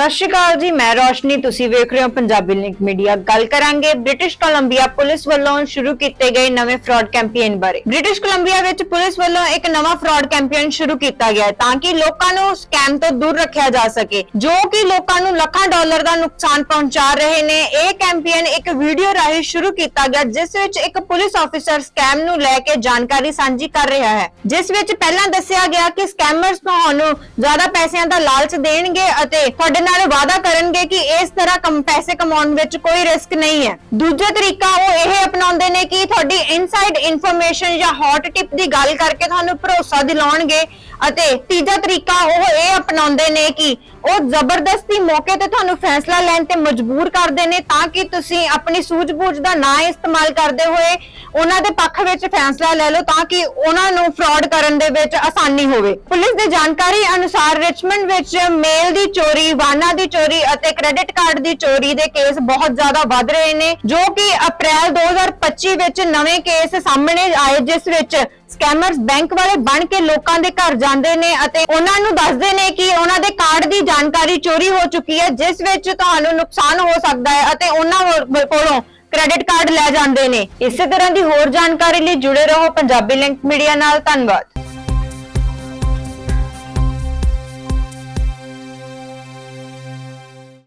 ਸਤਿ ਸ਼੍ਰੀ ਅਕਾਲ ਜੀ, ਮੈਂ ਰੋਸ਼ਨੀ, ਤੁਸੀਂ ਵੇਖ ਰਹੇ ਹੋ ਪੰਜਾਬੀ ਲਿੰਕ ਮੀਡੀਆ ਗੱਲ ਕਰਾਂਗੇ ਬ੍ਰਿਟਿਸ਼ ਕੋਲੰਬੀਆ ਪੁਲਿਸ ਵੱਲੋਂ ਸ਼ੁਰੂ ਕੀਤੇ ਗਏ ਨਵੇਂ ਫਰਾਡ ਕੈਂਪੇਨ ਬਾਰੇ। ਬ੍ਰਿਟਿਸ਼ ਕੋਲੰਬੀਆ ਵਿੱਚ ਪੁਲਿਸ ਵੱਲੋਂ ਇੱਕ ਨਵਾਂ ਫਰਾਡ ਕੈਂਪੇਨ ਸ਼ੁਰੂ ਕੀਤਾ ਗਿਆ ਹੈ ਤਾਂ ਕਿ ਲੋਕਾਂ ਨੂੰ ਸਕੈਮ ਤੋਂ ਦੂਰ ਰੱਖਿਆ ਜਾ ਸਕੇ। ਜੋ ਕਿ ਲੋਕਾਂ ਨੂੰ ਲੱਖਾਂ ਡਾਲਰ ਦਾ ਨੁਕਸਾਨ ਪਹੁੰਚਾ ਰਹੇ ਨੇ, ਇਹ ਕੈਂਪੇਨ ਇੱਕ ਵੀਡੀਓ ਰਾਹੀਂ ਸ਼ੁਰੂ ਕੀਤਾ ਗਿਆ, ਜਿਸ ਵਿੱਚ ਇੱਕ ਪੁਲਿਸ ਆਫੀਸਰ ਸਕੈਮ ਨੂੰ ਲੈ ਕੇ ਜਾਣਕਾਰੀ ਸਾਂਝੀ ਕਰ ਰਿਹਾ ਹੈ। ਜਿਸ ਵਿੱਚ ਪਹਿਲਾਂ ਦੱਸਿਆ ਗਿਆ ਕਿ ਸਕੈਮਰਸ ਤੁਹਾਨੂੰ ਜ਼ਿਆਦਾ ਪੈਸਿਆਂ ਦਾ ਲਾਲਚ ਦੇਣਗੇ ਅਤੇ ਤੁਹਾਡੇ ਨਾਲ ਵਾਅਦਾ ਕਰਨਗੇ ਕਿ ਇਸ ਤਰ੍ਹਾਂ ਕਮ ਪੈਸੇ ਕਮਾਉਣ ਵਿੱਚ ਕੋਈ ਰਿਸਕ ਨਹੀਂ ਹੈ। ਦੂਜਾ ਤਰੀਕਾ ਉਹ ਇਹ ਅਪਣਾਉਂਦੇ ਨੇ ਕਿ ਤੁਹਾਡੀ ਇਨਸਾਈਡ ਇਨਫੋਰਮੇਸ਼ਨ ਜਾਂ ਹੌਟ ਟਿਪ ਦੀ ਗੱਲ ਕਰਕੇ ਤੁਹਾਨੂੰ ਭਰੋਸਾ ਦਿਲਾਉਣਗੇ ਅਤੇ ਤੀਜਾ ਤਰੀਕਾ ਉਹ ਇਹ ਅਪਣਾਉਂਦੇ ਨੇ ਕਿ ਉਹ ਜ਼ਬਰਦਸਤੀ ਮੌਕੇ ਤੇ ਤੁਹਾਨੂੰ ਫੈਸਲਾ ਲੈਣ ਤੇ ਮਜਬੂਰ ਕਰਦੇ ਨੇ ਤਾਂ ਕਿ ਤੁਸੀਂ ਆਪਣੀ ਸੂਝ-ਬੂਝ ਦਾ ਨਾ ਇਸਤੇਮਾਲ ਕਰਦੇ ਹੋਏ ਉਹਨਾਂ ਦੇ ਪੱਖ ਵਿੱਚ ਫੈਸਲਾ ਲੈ ਲਓ ਤਾਂ ਕਿ ਉਹਨਾਂ ਨੂੰ ਫਰਾਡ ਕਰਨ ਦੇ ਵਿੱਚ ਆਸਾਨੀ ਹੋਵੇ। ਪੁਲਿਸ ਦੀ ਜਾਣਕਾਰੀ ਅਨੁਸਾਰ ਰਿਚਮੰਡ ਵਿੱਚ ਮੇਲ ਦੀ ਚੋਰੀ, ਵਾਹਨਾਂ ਦੀ ਚੋਰੀ ਅਤੇ ਕ੍ਰੈਡਿਟ ਕਾਰਡ ਦੀ ਚੋਰੀ ਦੇ ਕੇਸ ਬਹੁਤ ਜ਼ਿਆਦਾ ਵੱਧ ਰਹੇ ਨੇ, ਜੋ ਕਿ ਅਪ੍ਰੈਲ 2025 ਵਿੱਚ ਨਵੇਂ ਕੇਸ ਸਾਹਮਣੇ ਆਏ, ਜਿਸ ਵਿੱਚ ਸਕੈਮਰਸ ਬੈਂਕ ਵਾਲੇ ਬਣ ਕੇ ਲੋਕਾਂ ਦੇ ਘਰ ਜਾਂਦੇ ਨੇ ਅਤੇ ਉਹਨਾਂ ਨੂੰ ਦੱਸਦੇ ਨੇ ਕਿ ਉਹਨਾਂ ਦੇ ਕਾਰਡ ਦੀ ਜਾਣਕਾਰੀ ਚੋਰੀ ਹੋ ਚੁੱਕੀ ਹੈ, ਜਿਸ ਵਿੱਚ ਤੁਹਾਨੂੰ ਨੁਕਸਾਨ ਹੋ ਸਕਦਾ ਹੈ ਅਤੇ ਉਹਨਾਂ ਕੋਲੋਂ ਕ੍ਰੈਡਿਟ ਕਾਰਡ ਲੈ ਜਾਂਦੇ ਨੇ। ਇਸੇ ਤਰ੍ਹਾਂ ਦੀ ਹੋਰ ਜਾਣਕਾਰੀ ਲਈ ਜੁੜੇ ਰਹੋ ਪੰਜਾਬੀ ਲਿੰਕ ਮੀਡੀਆ ਨਾਲ। ਧੰਨਵਾਦ।